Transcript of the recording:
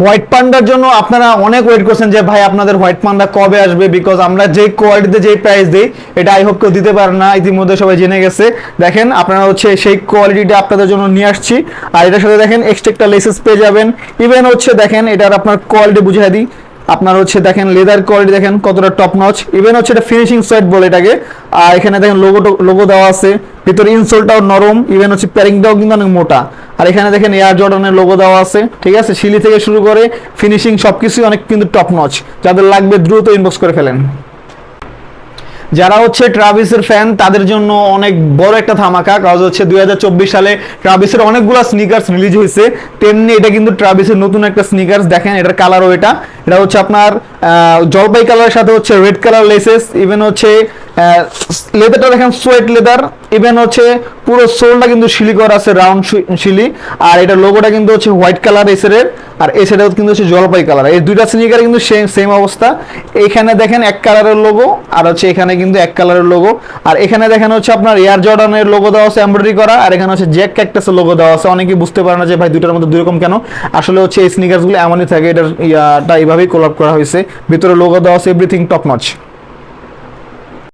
White পান্ডার জন্য আপনারা অনেক ওয়েট করছেন যে, ভাই, আপনাদের হোয়াইট পান্ডা কবে আসবে? বিকজ আমরা যে কোয়ালিটিতে যে প্রাইস দিই, এটা আই হোপ কেউ দিতে পারে না। ইতিমধ্যে সবাই জেনে গেছে। দেখেন, আপনারা হচ্ছে সেই কোয়ালিটিটা আপনাদের জন্য নিয়ে আসছি। আর এটার সাথে দেখেন এক্সট্রা একটা লেসেস পেয়ে যাবেন। ইভেন হচ্ছে দেখেন, এটার আপনার কোয়ালিটি বুঝিয়ে দিই। আপনার হচ্ছে দেখেন লেদার কোয়ালিটি দেখেন কতটা টপ নচ ইভেন হচ্ছে এটা ফিনিশিং সাইড বলে এটাকে। আর এখানে দেখেন লোগো লোগো দেওয়া আছে। ভিতরে ইনসোলটাও নরম ইভেন হচ্ছে প্যারিংটাও কিন্তু অনেক মোটা। আর এখানে দেখেন এয়ার জর্ডানের লোগো দেওয়া আছে, ঠিক আছে? শিলি থেকে শুরু করে ফিনিশিং সবকিছুই অনেক কিন্তু টপ নচ যাদের লাগবে দ্রুত ইনবক্স করে ফেলেন। যারা হচ্ছে ট্রাভিসের ফ্যান তাদের জন্য অনেক বড় একটা ধামাকা কাজ হচ্ছে দুই হাজার চব্বিশ সালে ট্রাভিসের অনেকগুলো স্নিকার্স রিলিজ হয়েছে। তেমনি এটা কিন্তু ট্রাভিসের নতুন একটা স্নিকার্স দেখেন এটার কালারও এটা। এটা হচ্ছে আপনার জলপাই কালারের সাথে হচ্ছে রেড কালার লেসেস ইভেন হচ্ছে লেদারটা দেখেন সোয়েট লেদার। ইভেন হচ্ছে পুরো সোলটা কিন্তু শিলি করা আছে, রাউন্ড শিলি। আর এটা লোগোটা কিন্তু হচ্ছে হোয়াইট কালার এসের আর সাইডে কিন্তু হচ্ছে জলপাই কালার। এই দুইটা স্নিকার কিন্তু সেম সেম অবস্থা। এইখানে দেখেন এক কালারের লোগো আর হচ্ছে এখানে কিন্তু এক কালারের লোগো আর এখানে দেখেন হচ্ছে আপনার এয়ার জর্ডানের লোগো দেওয়া আছে এমব্রয়ডারি করা। আর এখানে হচ্ছে জ্যাক ক্যাকটাসের লোগো দেওয়া আছে। অনেকেই বুঝতে পারে না যে, ভাই, দুইটার মধ্যে দুই রকম কেন? আসলে হচ্ছে এই স্নিকার্সগুলো এমনই থাকে, এটার, ইয়াটা এইভাবেই কোলাপ করা হয়েছে। ভিতরে লোগো দেওয়া আছে এভরিথিং টপ নচ